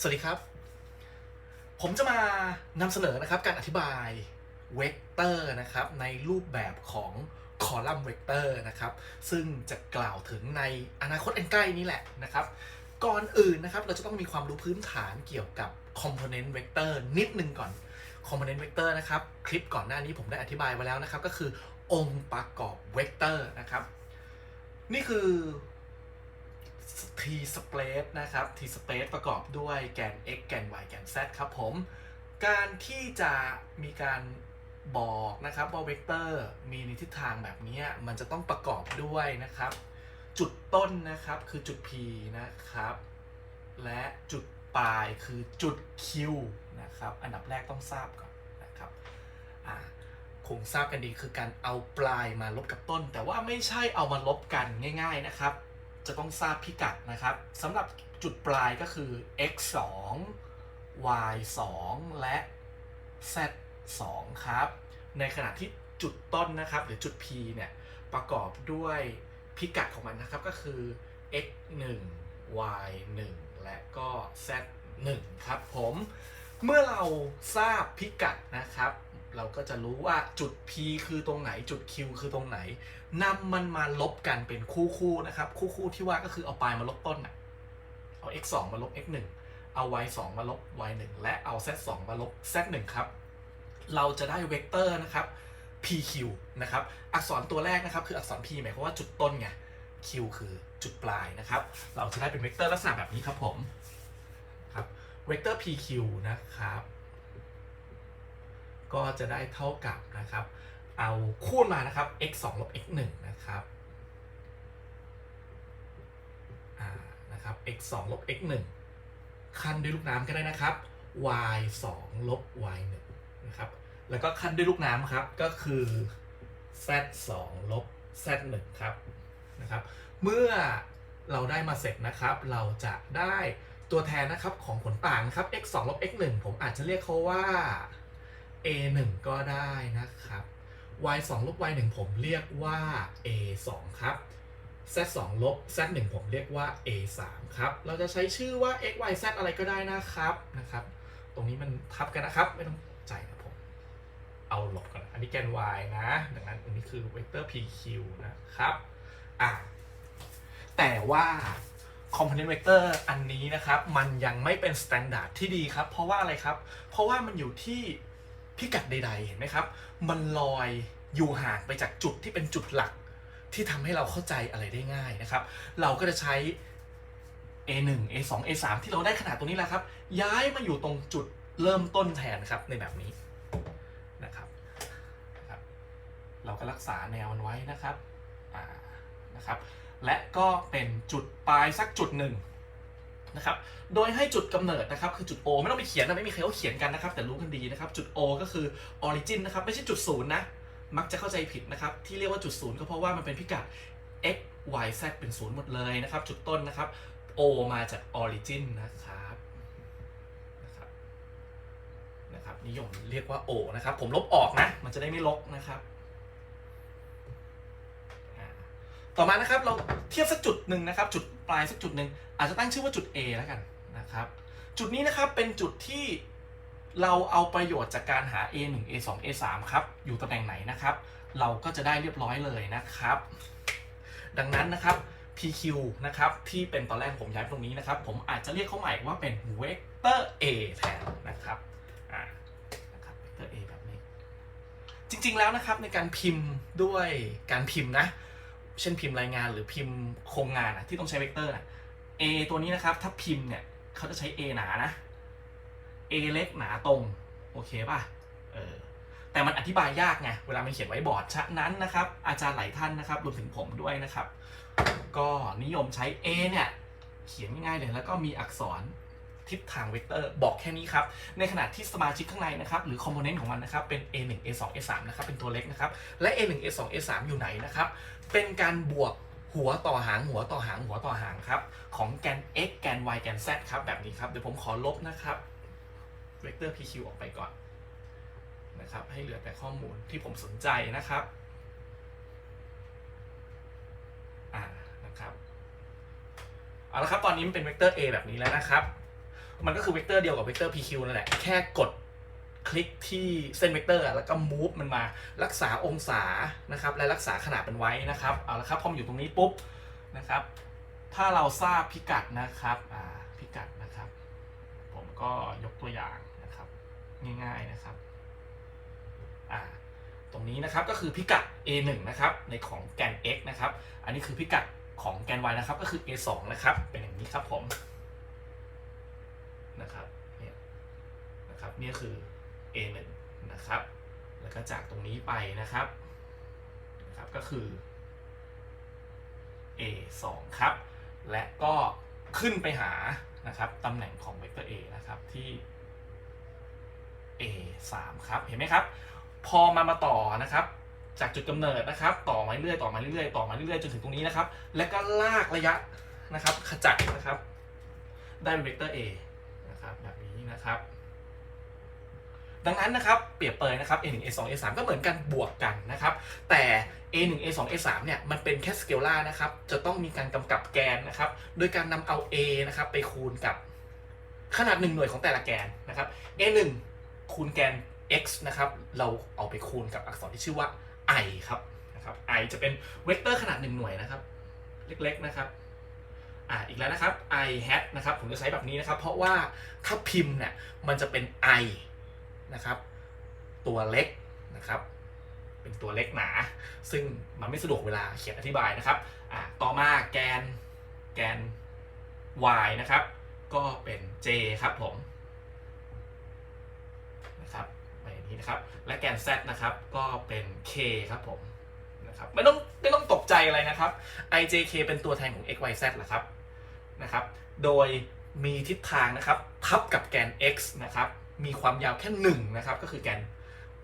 สวัสดีครับ ผมจะมานำเสนอนะครับการอธิบายเวกเตอร์นะครับในรูปแบบของคอลัมน์เวกเตอร์นะครับ ซึ่งจะกล่าวถึงในอนาคตอันใกล้นี้แหละนะครับ ก่อนอื่นนะครับเราจะต้องมีความรู้พื้นฐานเกี่ยวกับ Component Vector นิดนึงก่อน Component Vector นะครับ คลิปก่อนหน้านี้ผมได้อธิบายไว้แล้วนะครับ ก็คือองค์ประกอบเวกเตอร์นะครับ นี่คือ t space นะครับ t space ประกอบด้วยแกน x แกน y แกน z ครับผม การที่จะมีการบอกนะครับว่าเวกเตอร์มีในทิศทางแบบนี้มันจะต้องประกอบด้วยนะครับ จุดต้นนะครับคือจุด p นะครับ และจุดปลายคือจุด q นะครับ อันดับแรกต้องทราบก่อนนะครับคงทราบกันดีคือการเอาปลายมาลบกับต้น แต่ว่าไม่ใช่เอามาลบกันง่าย ๆนะครับ จะต้องทราบพิกัดนะครับสำหรับจุดปลายก็คือ x 2 y 2และ z 2ครับ ในขณะที่จุดต้นนะครับ หรือจุด p เนี่ย ประกอบด้วยพิกัดของมันนะครับก็คือ x 1 y 1และก็ z 1ครับผม เมื่อเราทราบพิกัดนะครับ เราก็จะรู้ว่าจุด p คือตรงไหนจุด q คือตรงไหนนำมันมาลบกันเป็นคู่คู่ๆนะครับ คู่คู่ๆที่ว่าก็คือเอาปลายมาลบต้นนะเอา x 2มาลบ x 1เอา y 2มาลบ y 1และเอา z 2มาลบ z 1ครับ เราจะได้เวกเตอร์นะครับ pq นะครับ อักษรตัวแรกนะครับ คืออักษร p หมายความว่าจุดต้นไง q คือจุดปลายนะครับ เราจะได้เป็นเวกเตอร์ลักษณะแบบนี้ครับผม ครับ เวกเตอร์ pq นะครับ ก็จะได้เท่ากับนะครับ เอาคูณมานะครับ x 2ลบ x 1นะครับนะครับ x 2ลบ x 1คันด้วยลูกน้ำก็ได้นะครับ y 2ลบ y 1นะครับ แล้วก็คันด้วยลูกน้ำครับก็คือ z 2ลบ z 1ครับนะครับ เมื่อเราได้มาเสร็จนะครับ เราจะได้ตัวแทนนะครับของผลต่างครับ x 2ลบ x 1ผมอาจจะเรียกเขาว่า a 1 ก็ได้นะครับ y 2 ลบ y 1 ผมเรียกว่า a 2 ครับ z 2 ลบ z 1 ผมเรียกว่า a 3 ครับ เราจะใช้ชื่อว่า x y z อะไรก็ได้นะครับนะครับ ตรงนี้มันทับกันนะครับ ไม่ต้องใจนะผม เอาหลบกัน อันนี้แกน y นะ ดังนั้นอันนี้คือเวกเตอร์ pq นะครับอะแต่ว่า component vector อันนี้นะครับ มันยังไม่เป็น standard ที่ดีครับ เพราะว่าอะไรครับ เพราะว่ามันอยู่ที่ พิกัดใด ๆ เห็นไหมครับ มันลอยอยู่ห่างไปจากจุดที่เป็นจุดหลักที่ทำให้เราเข้าใจอะไรได้ง่ายนะครับ เราก็จะใช้ A1 A2 A3 ที่เราได้ขนาดตรงนี้แหละครับ ย้ายมาอยู่ตรงจุดเริ่มต้นแทนครับในแบบนี้นะครับนะครับ เราก็รักษาแนวมันไว้นะครับนะครับ และก็เป็นจุดปลายสักจุดหนึ่ง นะครับโดยให้จุดกำเนิดนะครับคือจุด O ไม่ต้องไปเขียนนะไม่มีใครเขาเขียนกันนะครับแต่รู้กันดีนะครับจุด O ก็คือ origin นะครับไม่ใช่จุดศูนย์นะมักจะเข้าใจผิดนะครับที่เรียกว่าจุดศูนย์ก็เพราะว่ามันเป็นพิกัด x y z เป็นศูนย์หมดเลยนะครับจุดต้นนะครับ O มาจาก origin นะครับนะครับนะครับนิยมเรียกว่า O นะครับผมลบออกนะมันจะได้ไม่ลกนะครับต่อมานะครับเราเทียบสักจุดหนึ่งนะครับจุด ปลายสักจุดหนึ่งอาจจะตั้งชื่อว่าจุด A แล้วกันนะครับจุดนี้นะครับเป็นจุดที่เราเอาประโยชน์จากการหา A 1 A 2 A 3ครับอยู่ตำแหน่งไหนนะครับ เราก็จะได้เรียบร้อยเลยนะครับ ดังนั้นนะครับ PQ นะครับที่เป็นตอนแรกผมย้ายตรงนี้นะครับ ผมอาจจะเรียกเขาใหม่ว่าเป็นเวกเตอร์ A แทนนะครับอ่านะครับเวกเตอร์ A แบบนี้ จริงๆแล้วนะครับในการพิมพ์ด้วยการพิมพ์นะ เช่นพิมพ์รายงานหรือพิมพ์โครงงานอะที่ต้องใช้เวกเตอร์นะ A ตัวนี้นะครับ ถ้าพิมพ์เนี่ยเขาจะใช้ A หนานะ A เล็กหนาตรง โอเคป่ะเออแต่มันอธิบายยากไง เวลามันเขียนไว้บอร์ดฉะนั้นนะครับ อาจารย์หลายท่านนะครับรวมถึงผมด้วยนะครับ ก็นิยมใช้ A เนี่ย เขียนง่ายๆเลยแล้วก็มีอักษร ทิศทางเวกเตอร์บอกแค่นี้ครับ ในขณะที่สมาชิกข้างในนะครับ หรือคอมโพเนนต์ของมันนะครับ เป็น A1 A2 A3 นะครับ เป็นตัวเล็กนะครับ และ A1 A2 A3 อยู่ไหนนะครับ เป็นการบวกหัวต่อหางหัวต่อหางหัวต่อหางครับ ของแกน x แกน y แกน z ครับ แบบนี้ครับ เดี๋ยวผมขอลบนะครับเวกเตอร์ pq ออกไปก่อนนะครับ ให้เหลือแต่ข้อมูลที่ผมสนใจนะครับอ่านะครับเอาละครับ ตอนนี้มันเป็นเวกเตอร์ a แบบนี้แล้วนะครับ มันก็คือเวกเตอร์เดียวกับเวกเตอร์ PQ นั่นแหละ แค่กดคลิกที่เส้นเวกเตอร์แล้วก็ move มันมารักษาองศานะครับ และรักษาขนาดมันไว้นะครับ เอาละครับพอมอยู่ตรงนี้ปุ๊บนะครับ ถ้าเราทราบพิกัดนะครับอ่าพิกัดนะครับ ผมก็ยกตัวอย่างนะครับ ง่ายๆนะครับอ่าตรงนี้นะครับก็คือพิกัด a1 นะครับในของแกน x นะครับ อันนี้คือพิกัดของแกน y นะครับก็คือ a2 นะครับเป็นอย่างนี้ครับผมนะครับเนี่ย นะครับนี่คือ a1 นะครับ แล้วก็จากตรงนี้ไปนะครับนะครับ ก็คือ a2 ครับ และก็ขึ้นไปหานะครับตำแหน่งของเวกเตอร์ a นะครับที่ a3 ครับ เห็นไหมครับ พอมามาต่อนะครับจากจุดกำเนิดนะครับ ต่อมาเรื่อยต่อมาเรื่อยต่อมาเรื่อยจนถึงตรงนี้นะครับ แล้วก็ลากระยะนะครับ ขจัดนะครับ ได้เป็นเวกเตอร์ a นะครับแบบนี้นะครับ ดังนั้นนะครับเปรียบเปรยนะครับ a1 a2 a3 ก็เหมือนกันบวกกันนะครับแต่ a1 a2 a3 เนี่ยมันเป็นแค่สเกลล่านะครับจะต้องมีการกำกับแกนนะครับโดยการนำเอา a นะครับไปคูณกับขนาดหนึ่งหน่วยของแต่ละแกนนะครับ a1 คูณแกน x นะครับเราเอาไปคูณกับอักษรที่ชื่อว่า i ครับนะครับ i จะเป็นเวกเตอร์ขนาดหนึ่งหน่วยนะครับเล็กๆนะครับอ่าอีกแล้วนะครับ i hat นะครับผมจะใช้แบบนี้นะครับ เพราะว่าถ้าพิมพ์เนี่ยมันจะเป็น i นะครับ ตัวเล็กนะครับ เป็นตัวเล็กหนา ซึ่งมันไม่สะดวกเวลาเขียนอธิบายนะครับอ่าต่อมาแกนแกน y นะครับ ก็เป็น j ครับผมนะครับไปอย่างนี้นะครับ และแกน z นะครับ ก็เป็น k ครับผมนะครับไม่ต้องไม่ต้องตกใจอะไรนะครับ ijk เป็นตัวแทนของ x y z แหละครับนะครับ โดยมีทิศทางนะครับ ทับกับแกน x นะครับ มีความยาวแค่1นะครับก็คือแกน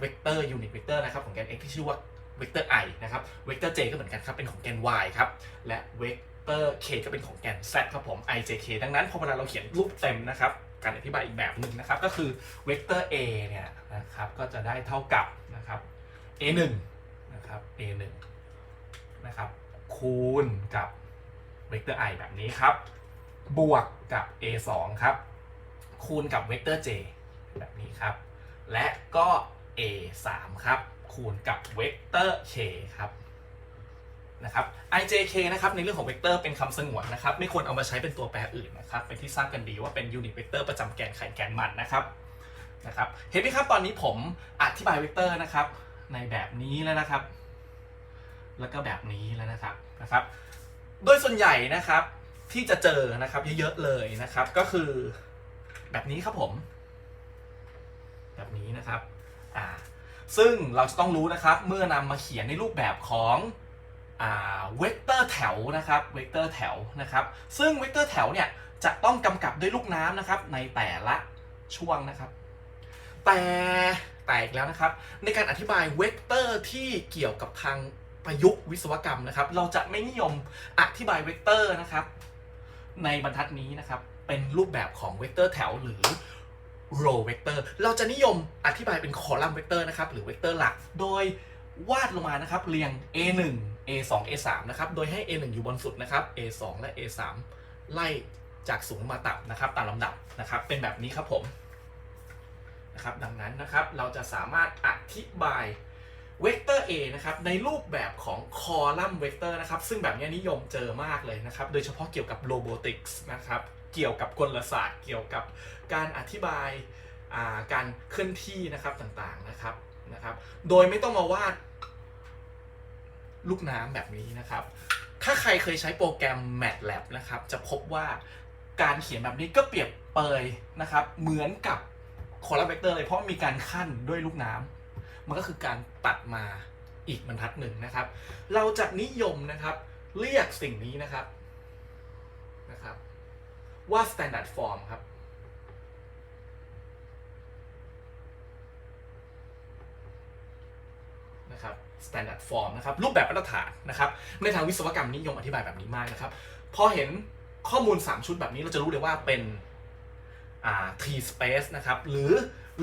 เวกเตอร์ยูนิตเวกเตอร์นะครับของแกน x ที่ชื่อว่าเวกเตอร์ i นะครับเวกเตอร์ j ก็เหมือนกันครับเป็นของแกน y ครับและเวกเตอร์ k ก็เป็นของแกน z ครับผม ijk ดังนั้นพอเวลาเราเขียนรูปเต็มนะครับการอธิบายอีกแบบหนึ่งนะครับก็คือเวกเตอร์ a เนี่ยนะครับก็จะได้เท่ากับนะครับ a 1นะครับ a 1นะครับคูณกับเวกเตอร์ i แบบนี้ครับบวกกับ a 2ครับคูณกับเวกเตอร์ j แบบนี้ครับ และก็ a 3ครับ คูณกับเวกเตอร์ k ครับนะครับ ijk นะครับในเรื่องของเวกเตอร์เป็นคำสงวนนะครับ ไม่ควรเอามาใช้เป็นตัวแปรอื่นนะครับ เป็นที่ทราบกันดีว่าเป็นยูนิตเวกเตอร์ประจำแกนไขแกนมันนะครับนะครับเห็นไหมครับตอนนี้ผมอธิบายเวกเตอร์นะครับ ในแบบนี้แล้วนะครับ แล้วก็แบบนี้แล้วนะครับนะครับ โดยส่วนใหญ่นะครับที่จะเจอนะครับเยอะๆเลยนะครับ ก็คือแบบนี้ครับผม นะครับอ่าซึ่งเราจะต้องรู้นะครับเมื่อนำมาเขียนในรูปแบบของเวกเตอร์แถวนะครับเวกเตอร์แถวนะครับซึ่งเวกเตอร์แถวเนี่ยจะต้องกำกับด้วยลูกน้ำนะครับในแต่ละช่วงนะครับ แต่แต่อีกแล้วนะครับ ในการอธิบายเวกเตอร์ที่เกี่ยวกับทางประยุกต์วิศวกรรมนะครับ เราจะไม่นิยมอธิบายเวกเตอร์นะครับ ในบรรทัดนี้นะครับเป็นรูปแบบของเวกเตอร์แถวหรือ row vector เราจะนิยมอธิบายเป็นคอลัมน์เวกเตอร์นะครับ หรือเวกเตอร์หลัก โดยวาดลงมานะครับเรียง a1 a2 a3 นะครับ โดยให้ a1 อยู่บนสุดนะครับ a2 และ a3 ไล่จากสูงมาต่ำนะครับ ตามลำดับนะครับ เป็นแบบนี้ครับผมนะครับดังนั้นนะครับเราจะสามารถอธิบายเวกเตอร์ A นะครับในรูปแบบของคอลัมน์เวกเตอร์นะครับซึ่งแบบนี้นิยมเจอมากเลยนะครับ โดยเฉพาะเกี่ยวกับโรบอติกส์นะครับ เกี่ยวกับกลศาสตร์ เกี่ยวกับการอธิบายาการเคลื่อนที่นะครับต่างๆนะครับนะครับ โดยไม่ต้องมาวาดลูกน้ำแบบนี้นะครับ ถ้าใครเคยใช้โปรแกรม MATLAB นะครับ จะพบว่าการเขียนแบบนี้ก็เปรียบเปยนะครับ เหมือนกับคอลัมน์เวกเตอร์เลยเพราะมีการขั้นด้วยลูกน้ำมันก็คือการตัดมาอีกบรรทัดหนึ่งนะครับ เราจะนิยมนะครับ เรียกสิ่งนี้นะครับนะครับ ว่า standard form ครับ นะครับ standard form นะครับ รูปแบบมาตรฐานนะครับ ในทางวิศวกรรมนิยมอธิบายแบบนี้มากนะครับ พอเห็นข้อมูล 3 ชุดแบบนี้เราจะรู้เลยว่าเป็นอ่า t space นะครับ หรือ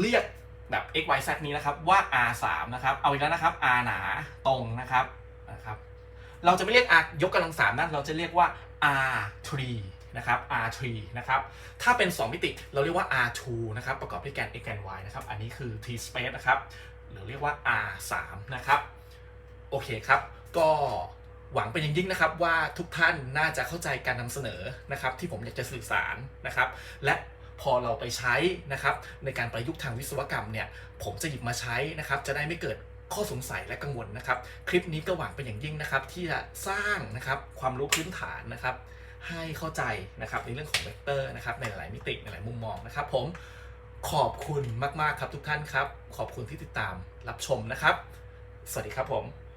เรียกแบบ x y z นี้นะครับ ว่า r 3นะครับ เอาอีกแล้วนะครับ r หนาตรงนะครับนะครับ เราจะไม่เรียก r ยกกำลังสามนะเราจะเรียกว่า r 3 นะครับ R3 นะครับ ถ้าเป็น 2 มิติเราเรียกว่า R2 นะครับ ประกอบด้วยแกน x แกน y นะครับ อันนี้คือ T space นะครับ หรือเรียกว่า R3 นะครับ โอเคครับ ก็หวังเป็นอย่างยิ่งนะครับว่าทุกท่านน่าจะเข้าใจการนำเสนอนะครับ ที่ผมอยากจะสื่อสารนะครับ และพอเราไปใช้นะครับ ในการประยุกต์ทางวิศวกรรมเนี่ย ผมจะหยิบมาใช้นะครับ จะได้ไม่เกิดข้อสงสัยและกังวลนะครับ คลิปนี้ก็หวังเป็นอย่างยิ่งนะครับ ที่จะสร้างนะครับความรู้พื้นฐานนะครับ ให้เข้าใจนะครับในเรื่องของเวกเตอร์นะครับในหลายมิติในหลายมุมมองนะครับ ผมขอบคุณมาก ๆ ครับทุกท่านครับ ขอบคุณที่ติดตามรับชมนะครับ สวัสดีครับผม